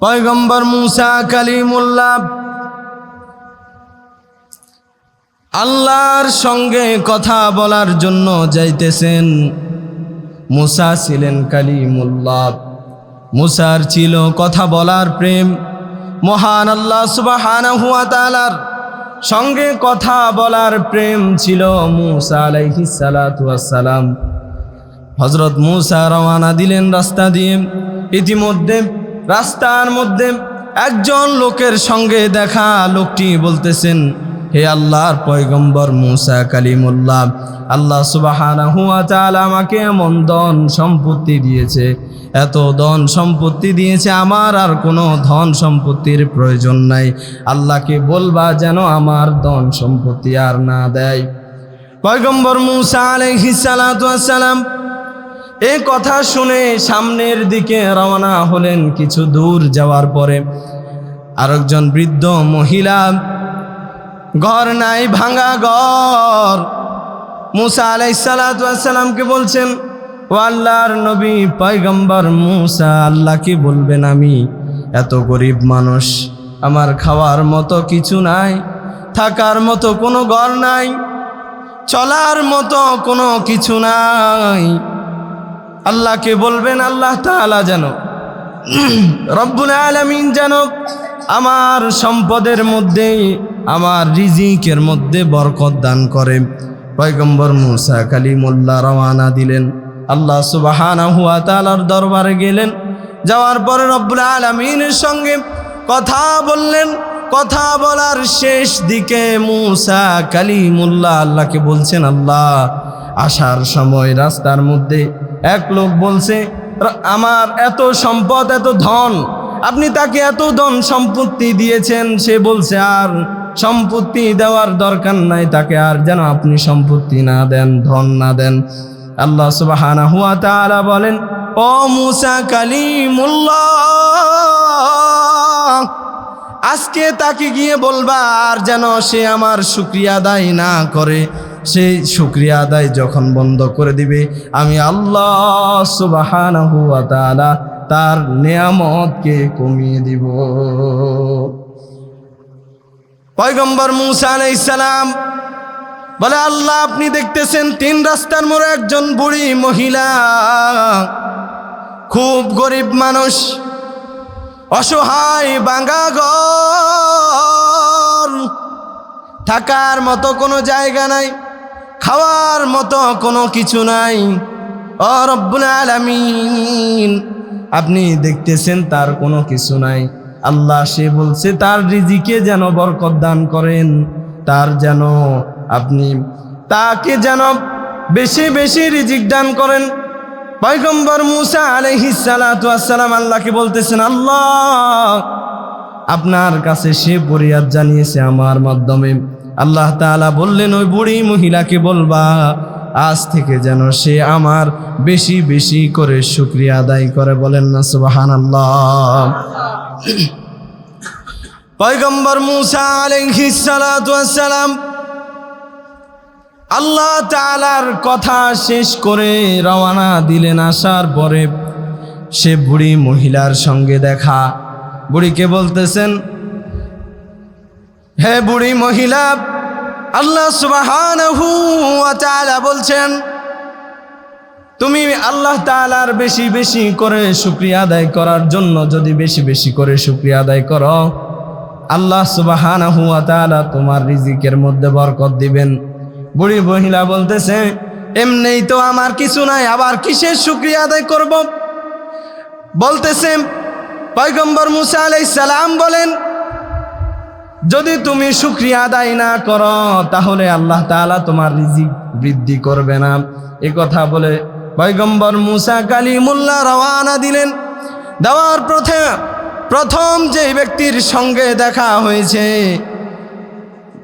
পয়গম্বর মুসা কালিমুল্লাহ, আল্লাহর সঙ্গে কথা বলার জন্য যাইতেছেন। মুসা ছিলেন কালিমুল্লাহ। মুসার ছিল কথা বলার প্রেম। মহান আল্লাহ সুবাহানাহু ওয়া তাআলার সঙ্গে কথা বলার প্রেম ছিল মুসা ওয়াস সালাম। হজরত মুসা রওয়ানা দিলেন রাস্তা দিয়ে। ইতিমধ্যে রাস্তার মধ্যে একজন লোকের সঙ্গে দেখা, লোকটি বলতেছেন, হে আল্লাহর পয়গম্বর মুসা কালিমুল্লাহ, আল্লাহ সুবাহানাহু ওয়া তাআলা আমাকে এমন ধন সম্পত্তি দিয়েছে। এত ধন সম্পত্তি দিয়েছে আমার আর কোনো ধন সম্পত্তির প্রয়োজন নাই। আল্লাহকে বলবা যেন আমার ধন সম্পত্তি আর না দেয়। পয়গম্বর মুসা আলাইহিস এই কথা শুনে সামনের দিকে রওনা হলেন কিছু দূর যাওয়ার পরে। আরেকজন বৃদ্ধ মহিলা, ঘর নাই, ভাঙা ঘর। মুসা আলাইসালামকে বলছেন, ও আল্লাহর নবী, পয়গম্বর মুসা, আল্লাহকে বলবেন আমি এত গরিব মানুষ। আমার খাওয়ার মতো কিছু নাই, থাকার মতো কোনো ঘর নাই, চলার মতো কোনো কিছু নাই। আল্লাহকে বলবেন, আল্লাহ তাআলা যেন রব্বুল আলমিন যেন আমার সম্পদের মধ্যে, আমার রিজিকের মধ্যে বরকত দান করে। পয়গম্বর মুসা কালিমুল্লাহ রওয়ানা দিলেন। আল্লাহ সুবাহানা হুয়া তালার দরবারে গেলেন। যাওয়ার পরে রব্বুল আলমিনের সঙ্গে কথা বললেন। কথা বলার শেষ দিকে মুসা কালিমুল্লাহ আল্লাহকে বলছেন, আল্লাহ আসার সময় রাস্তার মধ্যে এক লোক বলছে আমার এত সম্পদ, এত ধন, আপনি তাকে এত ধন সম্পত্তি দিয়েছেন, সে বলছে, আর সম্পত্তি দেওয়ার দরকার নাই, তাকে আর যেন আপনি সম্পত্তি না দেন, ধন না দেন। আল্লাহ সুবাহানা হুয়া তাআলা বলেন, ও মুসা কালিমুল্লাহ, আজকে তাকে গিয়ে বলবা, আর যেন সে আমার শুক্রিয়া আদায় না করে। সে শুক্রিয়া আদায় যখন বন্ধ করে দিবে, আমি আল্লাহ সুবাহানাহু ওয়া তাআলা তার নিয়ামতকে কমিয়ে দিব। পয়গম্বর মুসা আলাইহিস সালাম বলে, আল্লাহ আপনি দেখতেছেন তিন রাস্তার মোড়ে একজন বুড়ি মহিলা, খুব গরিব মানুষ, অসহায় বাঙ্গা থাকার মতো কোনো জায়গা নাই। খাওয়ার মতো কোনো কিছু নাই। ও রব্বুল আলামিন, আপনি দেখতেছেন তার কোনো কিছু নাই। আল্লাহ সে বলছে, তার রিজিকে যেন বরকত দান করেন। তার যেন আপনি, তাকে যেন বেশি বেশি রিজিক দান করেন। পয়গম্বর মুসা আসসালাম আল্লাহকে বলতেছেন, আল্লাহ, আপনার কাছে সে পরিয়াদ জানিয়েছে আমার মাধ্যমে। আল্লাহ তাআলা বললেন, ওই বুড়ি মহিলাকে বলবা, আজ থেকে যেন সে আমার বেশি বেশি করে শুক্রিয়া আদায় করে। বলেন না সুবাহান আল্লাহ পয়গম্বর মুসা আসসালাম আল্লাহ তাআলার কথা শেষ করে রওয়ানা দিলেন। আসার পরে সে বুড়ি মহিলার সঙ্গে দেখা। বুড়িকে বলতেছেন হে বুড়ি মহিলা, আল্লাহ তাআলা বলছেন, তুমি আল্লাহ তাআলার বেশি বেশি করে শুকরিয়া আদায় করার জন্য যদি বেশি বেশি করে শুকরিয়া আদায় করো, আল্লাহ সুবহানাহু ওয়া তাআলা তোমার রিজিকের মধ্যে বরকত দিবেন। বুড়ি মহিলা বলতেছে, এমনিই তো আমার কিছু নাই, আবার কিসের শুক্রিয়া আদায় করব? বলতেছে, পয়গম্বর মুসা আলাইহিস সালাম বলেন যদি তুমি শুক্রিয়া আদায় না করো, তাহলে আল্লাহ তাআলা তোমার রিজিক বৃদ্ধি করবে না। এ কথা বলে পয়গম্বর মুসা কালিমুল্লাহ রওয়ানা দিলেন। দেওয়ার প্রথম প্রথম যে ব্যক্তির সঙ্গে দেখা হয়েছে,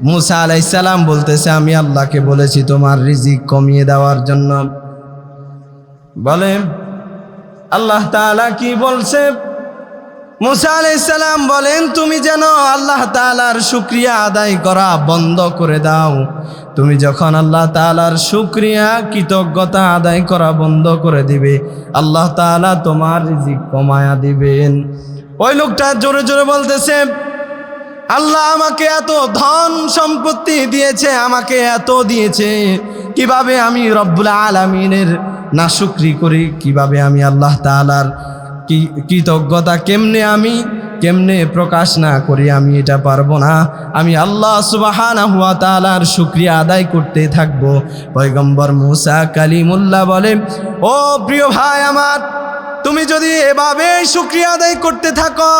মুসা আলাইসালাম বলতেছে, আমি আল্লাহকে বলেছি তোমার রিজিক কমিয়ে দেওয়ার জন্য। বলে, আল্লাহ তাআলা কি বলছে? মুসা আলাইসালাম বলেন, তুমি যেন আল্লাহ তাআলার শুক্রিয়া আদায় করা বন্ধ করে দাও। তুমি যখন আল্লাহ তাআলার শুক্রিয়া, কৃতজ্ঞতা আদায় করা বন্ধ করে দিবে, আল্লাহ তাআলা তোমার রিজিক কমায়া দিবেন। ওই লোকটা জোরে জোরে বলতেছে, আল্লাহ আমাকে এত ধন সম্পত্তি দিয়েছে, আমাকে এত দিয়েছে। কীভাবে আমি রব্বুল আলমিনের না শুক্রি করি? কীভাবে আমি আল্লাহ তালার কৃতজ্ঞতা কেমনে আমি? কেমনে প্রকাশ না করি আমি এটা পারব না। আমি আল্লাহ সুবাহানা হুয়া তালার শুক্রিয়া আদায় করতে থাকব। পয়গম্বর মুসা কালিমুল্লাহ বলে ও প্রিয় ভাই আমার তুমি যদি এভাবে শুক্রিয়া আদায় করতে থাকো,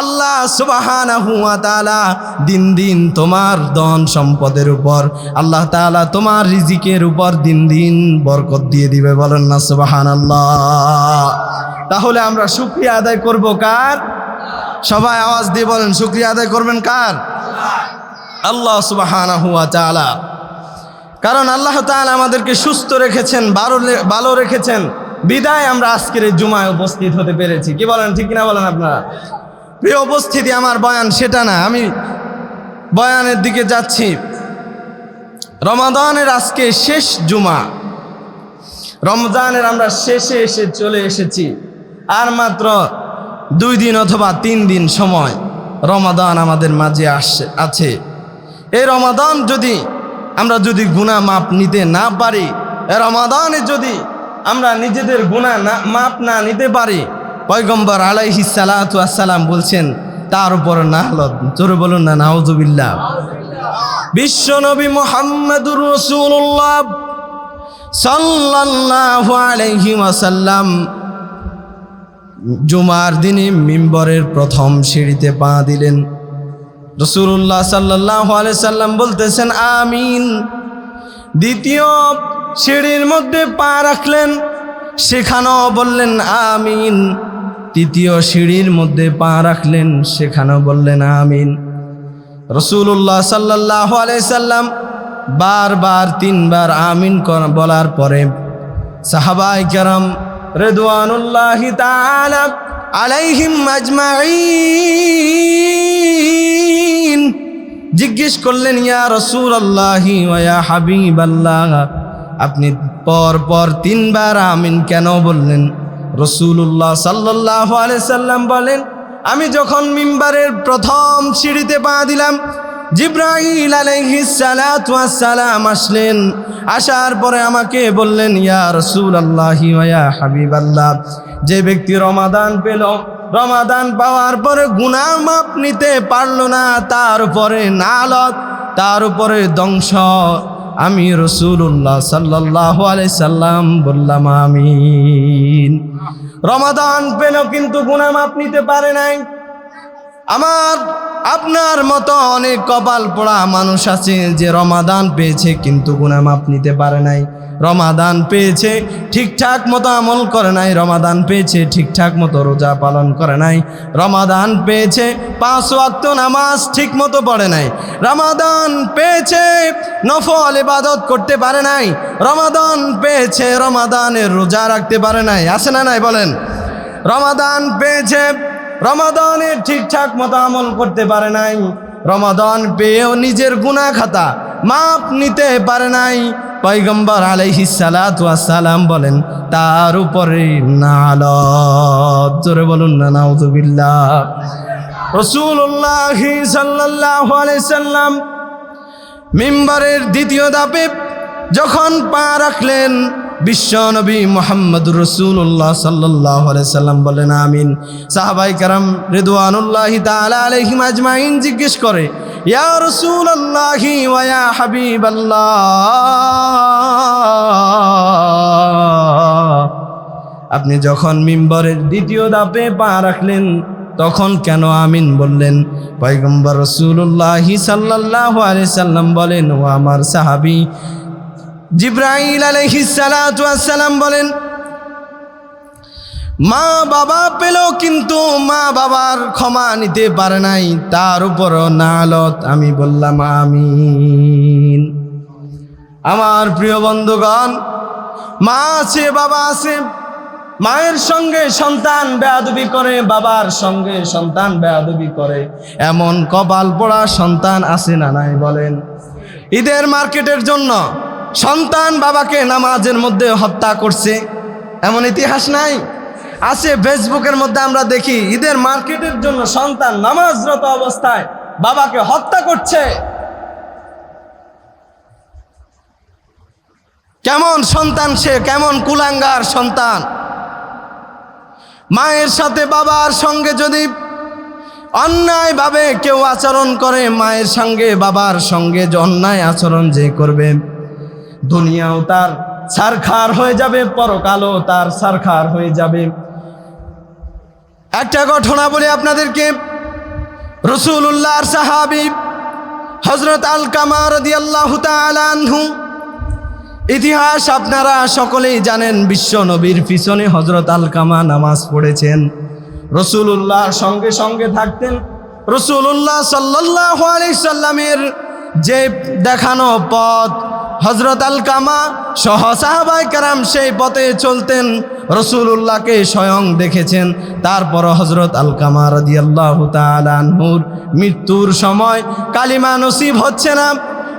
আল্লাহ সুবাহানা হুয়া তালা দিন দিন তোমার ধন সম্পদের উপর, আল্লাহ তালা তোমার রিজিকের উপর দিন দিন বরকত দিয়ে দিবে। বলেন না সুবাহান আল্লাহ তাহলে আমরা শুক্রিয়া আদায় করব কার? সবাই আওয়াজ দিয়ে বলেন, শুক্রিয়া আদায় করবেন কার? আল্লাহ সুবাহানা হুয়া তালা কারণ আল্লাহ তাআলা আমাদেরকে সুস্থ রেখেছেন ভালো রেখেছেন। বিদায় আমরা আজকের এই জুমায় উপস্থিত হতে পেরেছি। কি বলেন, ঠিক কিনা বলেন আপনারা? প্রিয় উপস্থিতি, আমার বয়ান সেটা না, আমি বয়ানের দিকে যাচ্ছি। রমাদানের আজকে শেষ জুমা। রমজানের আমরা শেষে এসে চলে এসেছি। আর মাত্র দুই দিন অথবা তিন দিন সময় রমাদান আমাদের মাঝে আসছে আছে। এই রমাদান যদি আমরা যদি গুণা মাপ নিতে না পারি রমাদানে যদি আমরা নিজেদের গুণা না, মাপ না নিতে পারি। পয়গম্বর আলাইহি আসসালাম বলছেন, তার উপর না হলত, জোরে বলুন না, নাউজুবিল্লাহ। বিশ্ব নবী মোহাম্মদুর রসুল্লাহ সাল্লাল্লাহু আলাইহি ওয়াসাল্লাম জুমার দিনে মিম্বরের প্রথম সিঁড়িতে পা দিলেন। রসুল্লাহ সাল্লাহ সাল্লাম বলতেছেন, আমিন। দ্বিতীয় সিঁড়ির মধ্যে পা রাখলেন, সেখানেও বললেন, আমিন। তৃতীয় সিঁড়ির মধ্যে পা রাখলেন, সেখানেও বললেন, আমিন। রসুল্লাহ সাল্লাহ সাল্লাম বারবার তিনবার আমিন বলার পরে সাহাবাই কেরম রেদওয়ানুল্লাহি আলাইহিম আজমাইন জিজ্ঞেস করলেন, ইয়া রাসূলুল্লাহি ওয়া ইয়া হাবিবাল্লাহ। আপনি পর পর তিনবার আমিন কেন বললেন? রসুল্লাহ সাল্লাহ সাল্লাম বলেন, আমি যখন মিম্বারের প্রথম সিঁড়িতে পা দিলাম জিব্রাহিল সালাম আসলেন। আসার পরে আমাকে বললেন, ইয়া রসুল আল্লাহি হাবিব আল্লাহ যে ব্যক্তি রমাদান পেল, রমাদান পাওয়ার পরে গুনাহ মাপ নিতে পারল না, তার উপরে নালত, তার উপরে ধ্বংস। আমি রসুল্লাহ সাল্লাহ সাল্লাম বললাম আমিন। রমাদান পেল কিন্তু গুনামাপ নিতে পারে নাই। আমার আপনার মতো অনেক কপাল পোড়া মানুষ আছে যে রমাদান পেয়েছে, কিন্তু গুনামাপ নিতে পারে নাই। রমাদান পেয়েছে, ঠিকঠাক মতো আমল করে নাই। রমাদান পেয়েছে, ঠিকঠাক মতো রোজা পালন করে নাই। রমাদান পেয়েছে, পাঁচ ওয়াক্ত নামাজ ঠিক মতো পড়ে নাই। রমাদান পেয়েছে, নফল ইবাদত করতে পারে নাই। রমাদান পেয়েছে, রমাদানের রোজা রাখতে পারে নাই। আসে না নাই বলেন? রমাদান পেয়েছে রমাদানে ঠিকঠাক মতো আমল করতে পারে নাই। রমাদান পেয়েও নিজের গুণা খাতা মাপ নিতে পারে নাই। পৈগম্বর আলাইহি সালাম বলেন, তার উপরে নালত। জোরে বলুন না, নাউজুবিল্লাহ। রসুল্লাহ সাল্লাহ সাল্লাম মিম্বারের দ্বিতীয় দাপে যখন পা রাখলেন বিশ্ব নবী মোহাম্মদ রসুল্লাহ সাল্লাহ সাল্লাম বলেন, আমিন। সাহাবাই কারাম আলাইহিম আজমাইন জিজ্ঞেস করে, ইয়া রসুলাল্লাহি ওয়া ইয়া আপনি যখন মিম্বরের দ্বিতীয় দাপে পা রাখলেন, তখন কেন আমিন বললেন? পয়গম্বর রসুল্লাহি সাল্লাহ আলি সাল্লাম বলেন, ও আমার সাহাবি জিব্রাইল আলহিসালাম বলেন, মা বাবা পেল কিন্তু মা বাবার ক্ষমা নিতে পারে নাই, তার উপরও নালত। আমি বললাম, আমিন। আমার প্রিয় বন্ধুগণ, মা আছে, বাবা আছে, মায়ের সঙ্গে সন্তান বেয়াদবি করে, বাবার সঙ্গে সন্তান বেয়াদবি করে, এমন কপাল পড়া সন্তান আছে না নাই বলেন। ঈদের মার্কেটের জন্য সন্তান বাবাকে নামাজের মধ্যে হত্যা করছে। এমন ইতিহাস নাই? আছে ফেসবুকের মধ্যে আমরা দেখি, ঈদের মার্কেটের জন্য সন্তান নামাজরত অবস্থায় বাবাকে হত্যা করছে। কেমন সন্তান সে, কেমন কুলাঙ্গার সন্তান। মায়ের সাথে বাবার সঙ্গে যদি অন্যায়ভাবে কেউ আচরণ করে, মায়ের সঙ্গে বাবার সঙ্গে যে অন্যায় আচরণ যে করবে দুনিয়াও তার সারখার হয়ে যাবে, পরকালও তার সারখার হয়ে যাবে। একটা ঘটনা বলি আপনাদেরকে রসুল্লাহর সাহাবি হজরত আল কামার ইতিহাস আপনারা সকলেই জানেন, বিশ্ব নবীর পিছনে হজরত আল কামা নামাজ পড়েছেন। রসুল্লাহ সঙ্গে সঙ্গে থাকতেন। রসুল্লাহ সাল্লাহ সাল্লামের যে দেখানো পথ হজরত আল কামা সহ সাহাবাই কারাম সেই পথে চলতেন রসুল্লাহকে স্বয়ং দেখেছেন। তারপর হজরত আল কামা রাদিয়াল্লাহ তালানহুর মৃত্যুর সময় কালিমা নসিব হচ্ছে না।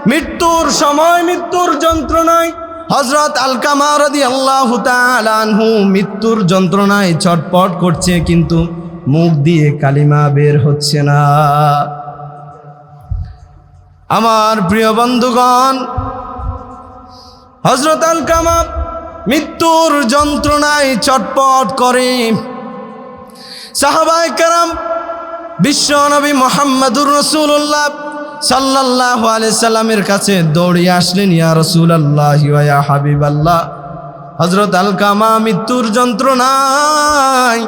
মৃত্যুর সময় মৃত্যুর যন্ত্রণায় হজরত আলকামা রদি আল্লাহ আনহু মৃত্যুর যন্ত্রণায় ছটপট করছে, কিন্তু মুখ দিয়ে কালিমা বের হচ্ছে না। আমার প্রিয় বন্ধুগণ হজরত আল আলকামা মৃত্যুর যন্ত্রণায় চটপট করে। সাহাবাই কারাম, বিশ্ব নবী মোহাম্মদুর রসুল্লাহ সাল্লাহ সাল্লামের কাছে দৌড়িয়ে আসলেন, ইয়া রসুল আল্লাহ ইয়া হাবিব আল্লাহ হজরত আলকামা মৃত্যুর যন্ত্রণায়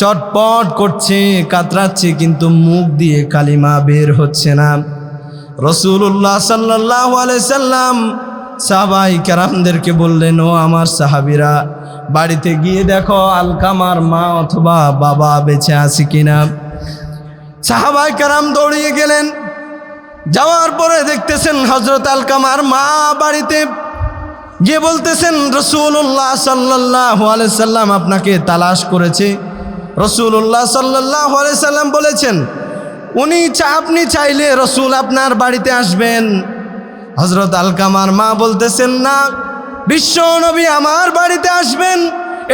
চটপট করছে, কাতরাচ্ছে, কিন্তু মুখ দিয়ে কালিমা বের হচ্ছে না। রসুল্লাহ সাল্লাহ আলাই সাল্লাম সাহাবাই কেরামদেরকে বললেন, ও আমার সাহাবিরা, বাড়িতে গিয়ে দেখো আলকামার মা অথবা বাবা বেঁচে আছে কিনা? সাহাবাই কেরাম দৌড়িয়ে গেলেন। যাওয়ার পরে দেখতেছেন হজরত আলকামার মা বাড়িতে গিয়ে বলতেছেন রসুল্লাহ সাল্লাহ সাল্লাম আপনাকে তালাশ করেছে। রসুল্লাহ সাল্লাহ সাল্লাম বলেছেন, উনি আপনি চাইলে রসুল আপনার বাড়িতে আসবেন। হজরত আলকামার মা বলতেছেন, না, বিশ্ব নবী আমার বাড়িতে আসবেন।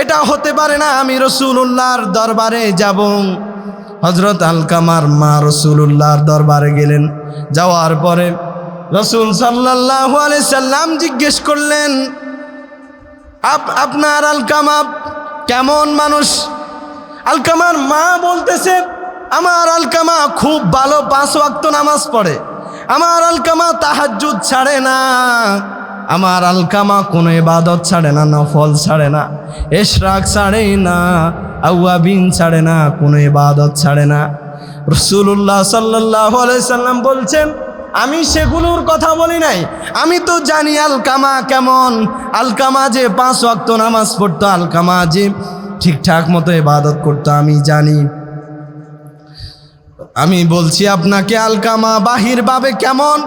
এটা হতে পারে না, আমি রসুল্লাহর দরবারে যাব। হজরত আলকামার মা রসুল্লাহর দরবারে গেলেন। যাওয়ার পরে রসুল সাল্লাহ সাল্লাম জিজ্ঞেস করলেন, আপ, আপনার আলকামা কেমন মানুষ? আলকামার মা বলতেছে, আমার আলকামা খুব ভালো, পাঁচ ওয়াক্ত নামাজ পড়ে। আমার আলকামা তাহাজুদ ছাড়ে না। আমার আলকামা কোনো ইবাদত ছাড়ে না, নফল ছাড়ে না, এশরাক ছাড়ে না, আউয়াবিন ছাড়ে না, কোনো ইবাদত ছাড়ে না। রসুল্লাহ সাল্লাহ সাল্লাম বলছেন, আমি সেগুলোর কথা বলি নাই। আমি তো জানি আলকামা কেমন। আলকামা যে পাঁচ ওয়াক্ত নামাজ পড়তো, আলকামা যে ঠিকঠাক মতো ইবাদত করতো, আমি জানি। আমি বলছি, আপনাকে আলকামা বাহির ভাবে কেমন?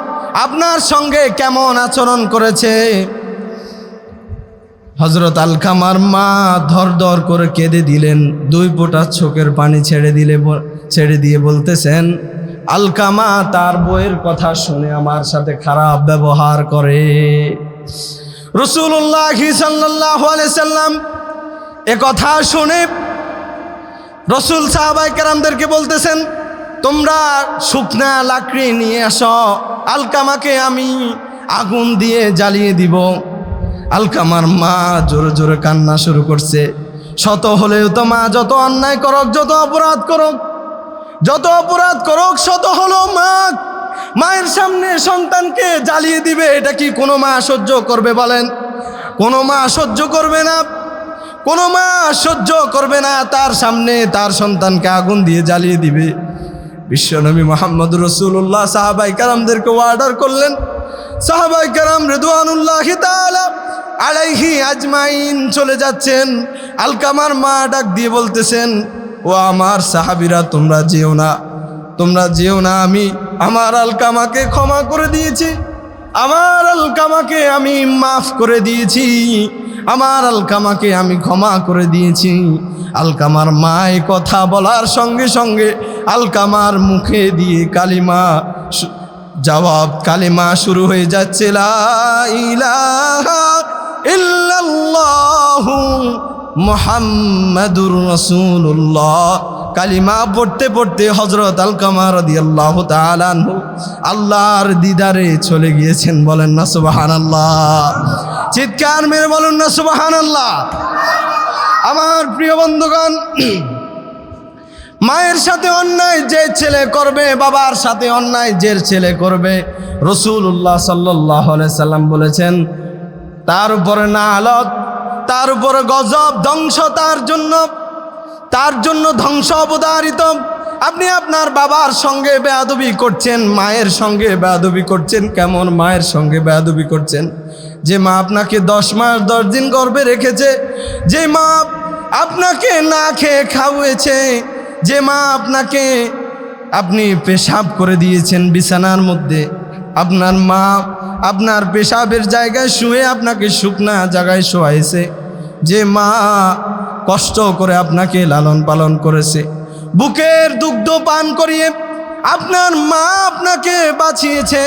আপনার সঙ্গে কেমন আচরণ করেছে? হজরত আলকামার মা ধর ধর করে কেঁদে দিলেন, দুই ফোঁটা চোখের পানি ছেড়ে দিলে ছেড়ে দিয়ে বলতেছেন, আলকামা তার বইয়ের কথা শুনে আমার সাথে খারাপ ব্যবহার করে। রসুল্লাহ সাল্লাহ সাল্লাম এ কথা শুনে রসুল সাহাবাই কেরামদেরকে বলতেছেন তোমরা শুকনা লাকড়ি নিয়ে আসো আলকামাকে আমি আগুন দিয়ে জ্বালিয়ে দিব। আলকামার মা জোরে জোরে কান্না শুরু করছে। শত হলেও তো মা, যত অন্যায় করক, যত অপরাধ করক, যত অপরাধ করক, শত হলো মা মায়ের সামনে সন্তানকে জ্বালিয়ে দিবে। এটা কি কোনো মা সহ্য করবে বলেন? কোনো মা সহ্য করবে না। কোনো মা সহ্য করবে না। তার সামনে তার সন্তানকে আগুন দিয়ে জ্বালিয়ে দিবে। বিশ্বনবী মোহাম্মদ রসুল্লাহ সাহাবাই কারামদেরকে অর্ডার করলেন। সাহাবাই কারাম রেদুয়ানুল্লাহ আলাইহি আজমাইন চলে যাচ্ছেন। আলকামার মা ডাক দিয়ে বলতেছেন, ও আমার সাহাবিরা, তোমরা যেও না। তোমরা যেও না, আমি আমার আলকামাকে ক্ষমা করে দিয়েছি। আমার আলকামাকে আমি মাফ করে দিয়েছি। আমার আলকামাকে আমি ক্ষমা করে দিয়েছি। আলকামার মায় কথা বলার সঙ্গে সঙ্গে আলকামার মুখে দিয়ে কালিমা জবাব কালিমা শুরু হয়ে যাচ্ছে ইলাহা ইল্লাল্লাহু মোহাম্মদুর রসুল্লাহ কালিমা পড়তে পড়তে হজরত আল কামার আল্লাহ আল্লাহর দিদারে চলে গিয়েছেন। বলেন না সুবাহান আল্লাহ চিৎকার মেরে বলেন না সুবাহান আল্লাহ আমার প্রিয় বন্ধুগণ, মায়ের সাথে অন্যায় যে ছেলে করবে, বাবার সাথে অন্যায় যে ছেলে করবে রসুল্লাহ সাল্লাহ সাল্লাম বলেছেন, তার উপরে না আলত তার উপরে গজব ধ্বংস তার জন্য তার জন্য ধ্বংস অবতারিত আপনি আপনার বাবার সঙ্গে বেয়াদবি করছেন, মায়ের সঙ্গে বেয়াদবি করছেন, কেমন মায়ের সঙ্গে বেয়াদবি করছেন? যে মা আপনাকে দশ মাস, দশ দিন গর্বে রেখেছে, যে মা আপনাকে না খেয়ে খাওয়েছে, যে মা আপনাকে আপনি পেশাব করে দিয়েছেন বিছানার মধ্যে আপনার মা আপনার পেশাবের জায়গায় শুয়ে আপনাকে শুকনা জায়গায় শোয়াইছে। যে মা কষ্ট করে আপনাকে লালন পালন করেছে। বুকের দুগ্ধ পান করিয়ে আপনার মা আপনাকে বাঁচিয়েছে।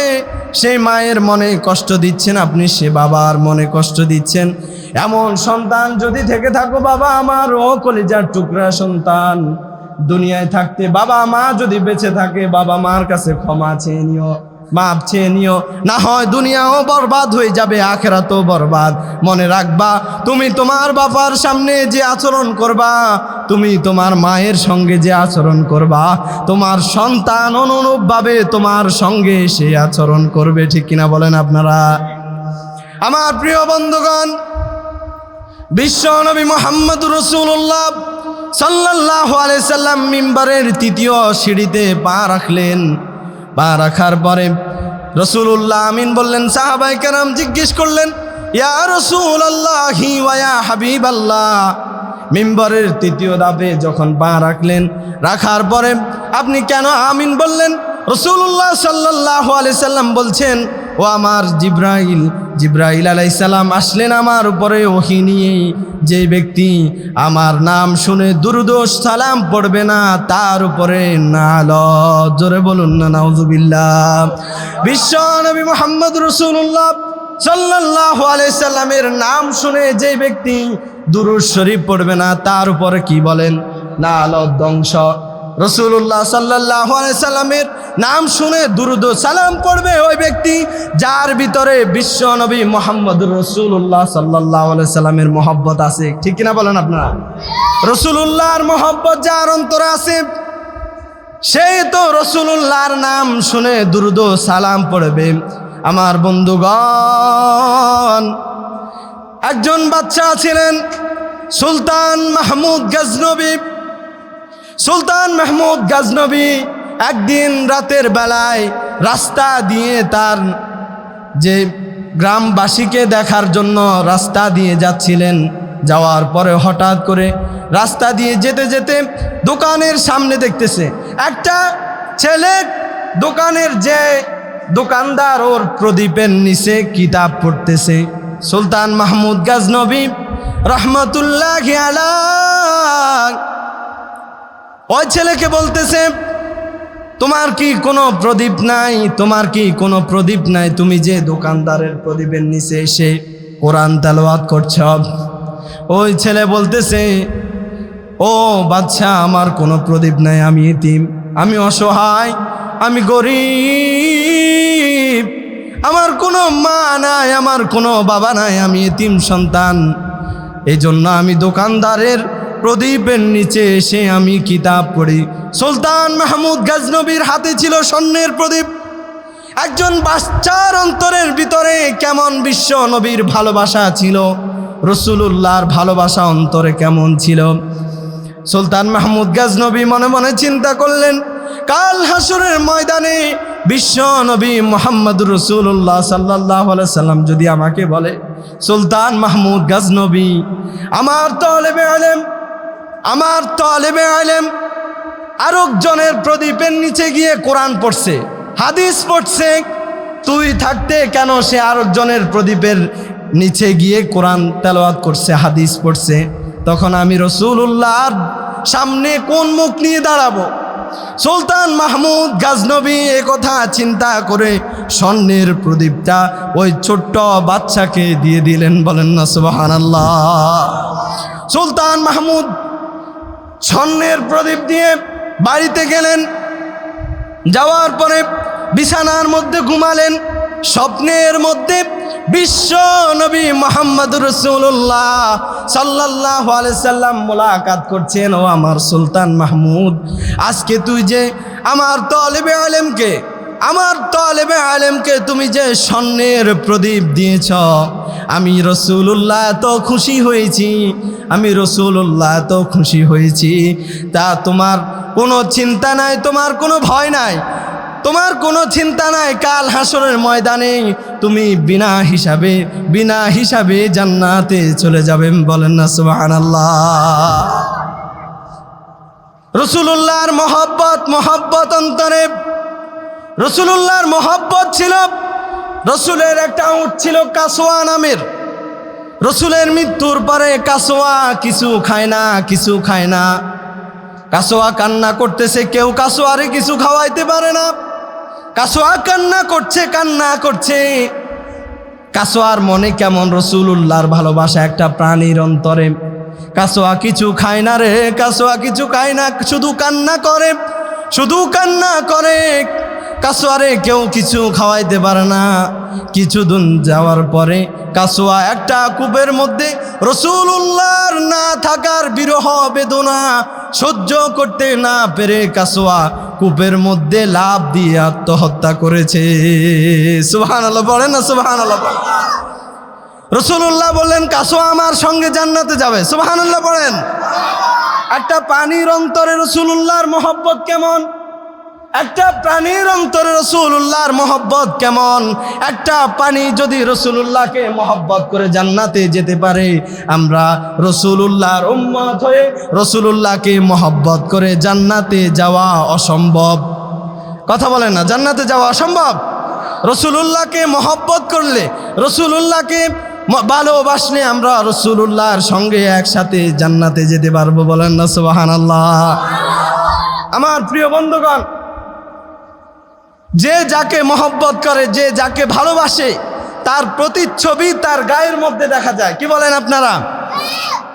সেই মায়ের মনে কষ্ট দিচ্ছেন, আপনি সে বাবার মনে কষ্ট দিচ্ছেন। এমন সন্তান যদি থেকে থাকো, বাবা আমার, ও কলিজার টুকরা সন্তান। দুনিয়ায় থাকতে বাবা মা যদি বেঁচে থাকে, বাবা মার কাছে ক্ষমা চেয়ে নিও। মাপ চেয়ে নিও। না হয় দুনিয়াও বরবাদ হয়ে যাবে, আখেরাতও বরবাদ। মনে রাখবা, তুমি তোমার বাবার সামনে যে আচরণ করবা, তুমি তোমার মায়ের সঙ্গে যে আচরণ করবা, তোমার সন্তান অনুরূপভাবে তোমার সঙ্গে সে আচরণ করবে, ঠিক কিনা বলেন আপনারা? আমার প্রিয় বন্ধুগণ, বিশ্ব নবী মোহাম্মদ রসুল্লাহ সাল্লাহ আলাইসাল্লাম মিম্বারের তৃতীয় সিঁড়িতে পা রাখলেন। পা রাখার পরে রসুল্লাহ আমিন বললেন, সাহাবাই কেরাম জিজ্ঞেস করলেন, ইয়া রসুল আল্লাহি ওয়া হাবিব আল্লাহ মিম্বরের তৃতীয় দাবে যখন পা রাখলেন, রাখার পরে আপনি কেন আমিন বললেন? রসুল্লাহ সাল্লাহ আলি সাল্লাম বলছেন ও আমার জিব্রাইল জিব্রাইল আলাইসাল্লাম আসলেন আমার উপরে ওহি নিয়ে। যে ব্যক্তি আমার নাম শুনে দুরুদোষ, সালাম পড়বে না, তার উপরে নাল জোরে বলুন না, নাউজুবিল্লাহ। বিশ্ব নবী মোহাম্মদ রসুল্লাহ সাল্লাহ আলাইসাল্লামের নাম শুনে যে ব্যক্তি দুরুদ শরীফ পড়বে না, তার উপরে কি বলেন? না আলো ধ্বংস রসুল্লাহ সাল্লাহ সাল্লামের নাম শুনে দুরুদ সালাম পড়বে ওই ব্যক্তি, যার ভিতরে বিশ্ব নবী মোহাম্মদ রসুল্লাহ সাল্লাহ সাল্লামের মহব্বত আছে। ঠিক কিনা বলেন আপনারা? রসুল্লাহর মহব্বত যার অন্তরে আছে সেই তো রসুল্লাহর নাম শুনে দুরুদ সালাম পড়বে। আমার বন্ধুগণ, একজন বাচ্চা ছিলেন, সুলতান মাহমুদ গজনবী। সুলতান মাহমুদ গাজনবী একদিন রাতের বেলায় রাস্তা দিয়ে তার যে গ্রামবাসীকে দেখার জন্য রাস্তা দিয়ে যাচ্ছিলেন, যাওয়ার পরে হঠাৎ করে রাস্তা দিয়ে যেতে যেতে দোকানের সামনে দেখতেছে, একটা ছেলে দোকানের যে দোকানদার ওর প্রদীপের নিচে কিতাব পড়তেছে, সুলতান মাহমুদ গাজনবী রহমতুল্লাহ আলা ওই ছেলেকে বলতেছে তোমার কি কোনো প্রদীপ নাই? তোমার কি কোনো প্রদীপ নাই? তুমি যে দোকানদারের প্রদীপের নিচে এসে কোরআন তালোয়াত করছ। ওই ছেলে বলতেছে, ও বাচ্চা আমার কোনো প্রদীপ নাই, আমি এতিম, আমি অসহায়, আমি গরিব। আমার কোনো মা নাই, আমার কোনো বাবা নাই, আমি এতিম সন্তান। এই জন্য আমি দোকানদারের প্রদীপের নিচে এসে আমি কিতাব পড়ি। সুলতান মাহমুদ গাজনবীর হাতে ছিল স্বর্ণের প্রদীপ। একজন বাচ্চার অন্তরের ভিতরে কেমন বিশ্ব নবীর ভালোবাসা ছিল? রসুলুল্লাহর ভালোবাসা অন্তরে কেমন ছিল? সুলতান মাহমুদ গাজনবী মনে মনে চিন্তা করলেন, কাল হাসুরের ময়দানে বিশ্ব নবী মোহাম্মদ রসুল্লাহ সাল্লাহ সাল্লাম যদি আমাকে বলে, সুলতান মাহমুদ গাজনবী, আমার তলেবে আলেম আমার তলেবে আলেম আরেকজনের প্রদীপের নিচে গিয়ে কোরআন পড়ছে, হাদিস পড়ছে, তুই থাকতে কেন সে আরেকজনের প্রদীপের নিচে গিয়ে কোরআন তেলাওয়াত করছে, হাদিস পড়ছে? তখন আমি রসুল্লাহর সামনে কোন মুখ নিয়ে দাঁড়াবো? সুলতান মাহমুদ গাজনবী কথা চিন্তা করে স্বর্ণের প্রদীপটা ওই ছোট্ট বাচ্চাকে দিয়ে দিলেন, বলেন না সুবাহান আল্লাহ সুলতান মাহমুদ স্বর্ণের প্রদীপ দিয়ে বাড়িতে গেলেন। যাওয়ার পরে বিছানার মধ্যে ঘুমালেন। স্বপ্নের মধ্যে বিশ্ব নবী মোহাম্মদ রসুল্লাহ সাল্লাহ সাল্লাম মোলাকাত করছেন, ও আমার সুলতান মাহমুদ, আজকে তুই যে আমার তলেবে আলেমকে, আমার তলেবে আলেমকে তুমি যে স্বর্ণের প্রদীপ দিয়েছ, আমি রসুল্লাহ এত খুশি হয়েছি আমি রসুল্লাহ এত খুশি হয়েছি। তা তোমার কোনো চিন্তা নাই, তোমার কোনো ভয় নাই। তোমার কোনো চিন্তা নাই, কাল হাসরের ময়দানে তুমি বিনা হিসাবে বিনা হিসাবে জান্নাতে চলে যাবেন বলেন না সুবাহান রসুল্লাহর মহব্বত মহব্বত অন্তরে রসুল্লাহর মহব্বত ছিল, রসুলের একটা উঠ ছিল কাসোয়া নামের। রসুলের মৃত্যুর পরে কাসোয়া কিছু খায় না, কিছু খায় না। কাসোয়া কান্না করতেছে, কেউ কাসোয়ারে কিছু খাওয়াইতে পারে না। কাসোয়া কান্না করছে কান্না করছে। কাসোয়ার মনে কেমন রসুল্লাহর ভালোবাসা, একটা প্রাণীর অন্তরে। কাসোয়া কিছু খায় না রে, কাসোয়া কিছু খায় না, শুধু কান্না করে, শুধু কান্না করে। কাসোয়ারে কেউ কিছু খাওয়াইতে পারে না। কিছুদিন যাওয়ার পরে কাসোয়া একটা কূপের মধ্যে রসুল্লাহর না থাকার বিরহ, বেদনা সহ্য করতে না পেরে কাসোয়া কূপের মধ্যে লাভ দিয়ে আত্মহত্যা করেছে। সুহান আল্লাহ বলেন না সুহান আল্লাহ রসুল্লাহ বললেন, কাসোয়া আমার সঙ্গে জান্নাতে যাবে। সুহান আল্লাহ বলেন। একটা পানির অন্তরে রসুল্লাহর মহব্বত কেমন? একটা প্রাণীর অন্তরে রসুল্লাহর মহব্বত কেমন? একটা পানি যদি রসুল্লাহকে মহব্বত করে জান্নাতে যেতে পারে, আমরা রসুল্লাহর উম্মত হয়ে রসুল্লাহকে মহব্বত করে জান্নাতে যাওয়া অসম্ভব। কথা বলেন না, জান্নাতে যাওয়া অসম্ভব? রসুলুল্লাহকে মহব্বত করলে, রসুলুল্লাহকে ম- ভালোবাসলে আমরা রসুলুল্লাহর সঙ্গে একসাথে জান্নাতে যেতে পারব বলেন না সুবাহান আল্লাহ আমার প্রিয় বন্ধুগণ যে যাকে মহব্বত করে, যে যাকে ভালোবাসে, তার প্রতিচ্ছবি তার গায়ের মধ্যে দেখা যায়। কি বলেন আপনারা?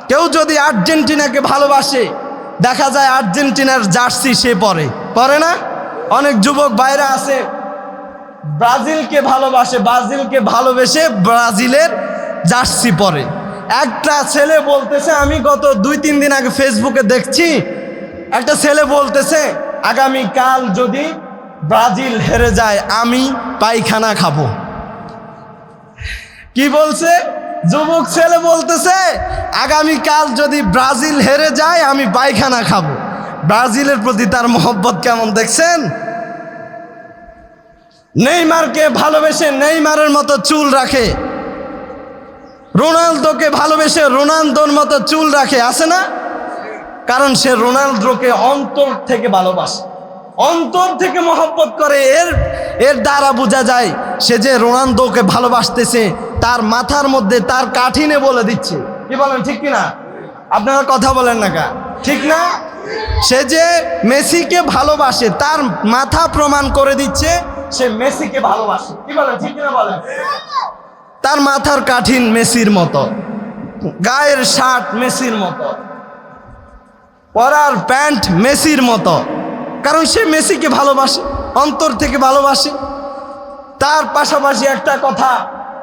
কেউ যদি আর্জেন্টিনাকে ভালোবাসে, দেখা যায় আর্জেন্টিনার জার্সি সে পরে। পরে না? অনেক যুবক বাইরে আছে, ব্রাজিলকে ভালোবাসে, ব্রাজিলকে ভালোবেসে ব্রাজিলের জার্সি পরে। একটা ছেলে বলতেছে, আমি গত দুই, তিন দিন আগে ফেসবুকে দেখছি, একটা ছেলে বলতেছে আগামী কাল যদি ব্রাজিল হেরে যায়, আমি পায়খানা খাব। কি বলছে? যুবক ছেলে বলতেছে, আগামী কাল যদি ব্রাজিল হেরে যায়, আমি পায়খানা খাব। ব্রাজিলের প্রতি তার মহব্বত কেমন দেখছেন? নেইমারকে ভালোবেসে নেইমারের মতো চুল রাখে। রোনালদোকে ভালোবেসে রোনালদোর মতো চুল রাখে, আছে না? কারণ সে রোনালদোকে অন্তর থেকে ভালোবাসে। অন্তর থেকে মহব্বত করে, এর এর দ্বারা বোঝা যায় সে যে রোনালদোকে ভালোবাসতেছে, তার মাথার মধ্যে তার কাঠিনে বলে দিচ্ছে। কি বলেন, ঠিক কিনা? আপনারা কথা বলেন না কা ঠিক না? সে যে মেসিকে ভালোবাসে, তার মাথা প্রমাণ করে দিচ্ছে, সে মেসিকে ভালোবাসে। কি বলেন, ঠিক কিনা বলেন? তার মাথার কাঠিন মেসির মতো, গায়ের শার্ট মেসির মতো, পরার প্যান্ট মেসির মতো। কারণ সে মেসিকে ভালোবাসে, অন্তর থেকে ভালোবাসে। তার পাশাপাশি একটা কথা,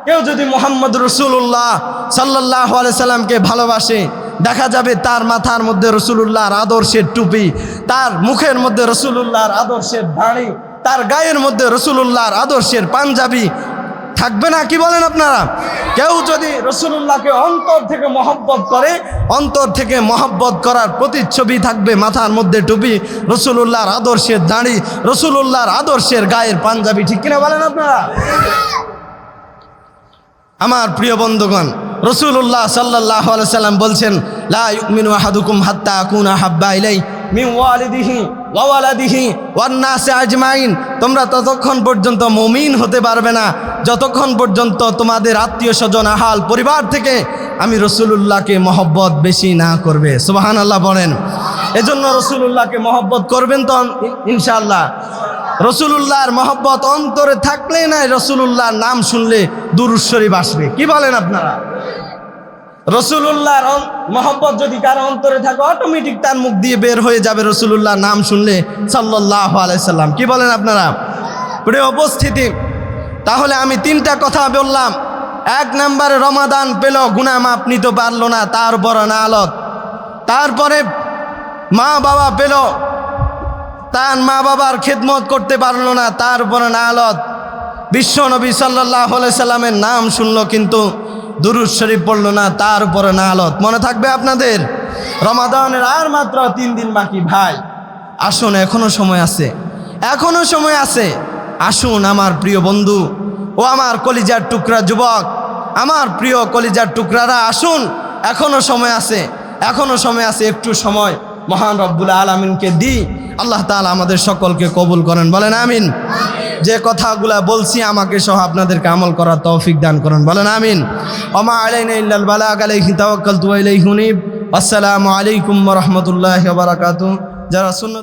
কেউ যদি মোহাম্মদ রসুল্লাহ সাল্লাহ সাল্লামকে ভালোবাসে, দেখা যাবে তার মাথার মধ্যে রসুলুল্লাহর আদর্শের টুপি, তার মুখের মধ্যে রসুলুল্লাহর আদর্শের দাঁড়ি তার গায়ের মধ্যে রসুলুল্লাহর আদর্শের পাঞ্জাবি থাকবে না, কি বলেন আপনারা? কেউ যদি রসুলুল্লাহকে অন্তর থেকে মহব্বত করে, অন্তর থেকে মহব্বত করার প্রতিচ্ছবি থাকবে, মাথার মধ্যে টুপি, রসুলুল্লাহর আদর্শের দাড়ি, রসুলুল্লাহর আদর্শের গায়ের পাঞ্জাবি, ঠিক কিনা বলেন আপনারা? আমার প্রিয় বন্ধুগণ রসুল্লাহ সাল্লাহ সাল্লাম বলছেন, লা আহাদুকুম হাত্তা আকুনা হাব্বা ইলাই আজমাইন। তোমরা ততক্ষণ পর্যন্ত মুমিন হতে পারবে না। যতক্ষণ পর্যন্ত তোমাদের আত্মীয় স্বজন, আহাল পরিবার থেকে আমি রসুলুল্লাহকে মহব্বত বেশি না করবে। সুবাহান আল্লাহ বলেন। এজন্য রসুলুল্লাহকে মহব্বত করবেন তো ইন- ইনশাআল্লাহ। রসুলুল্লাহর মহব্বত অন্তরে থাকলে নাই রসুলুল্লাহর নাম শুনলে দুরুশ্বরী বাসবে কি বলেন আপনারা? রসুল্লাহর মহব্বত যদি কারও অন্তরে থাকে অটোমেটিক তার মুখ দিয়ে বের হয়ে যাবে রসুল্লাহ নাম শুনলে সাল্লাহ আলাইসাল্লাম কি বলেন আপনারা? প্রিয় উপস্থিতি, তাহলে আমি তিনটা কথা বললাম। এক নম্বরে রমাদান পেল গুনা মাপ নিতে পারল না তার বড় না আলত তারপরে মা বাবা পেল, তার মা বাবার খেদমত করতে পারল না তার বড় না আলত বিশ্ব নবী সাল্লাহ সাল্লামের নাম শুনলো কিন্তু দুরুদ শরীফ পড়ল না, তার উপরে না আলত মনে থাকবে আপনাদের? রমাদানের আর মাত্র তিন দিন বাকি। ভাই, আসুন, এখনও সময় আছে। এখনও সময় আছে। আসুন, আমার প্রিয় বন্ধু ও আমার কলিজার টুকরা যুবক, আমার প্রিয় কলিজার টুকরারা, আসুন, এখনও সময় আছে। এখনও সময় আছে, একটু সময় মহান রব্বুল আলমিনকে দিই। আল্লাহ তাআলা আমাদের সকলকে কবুল করেন। বলেন, আমিন। যে কথাগুলা বলছি, আমাকে সহ আপনাদেরকে আমল করার তৌফিক দান করুন। বলেন আমিন। ওমা আলাইনা ইল্লাল বালাগ, আলাইহি তাওয়াক্কালতু ওয়া ইলাইহি হুনিব আসসালামু আলাইকুম ওয়া রাহমাতুল্লাহি ওয়া বারাকাতুহু। যারা সুন্নত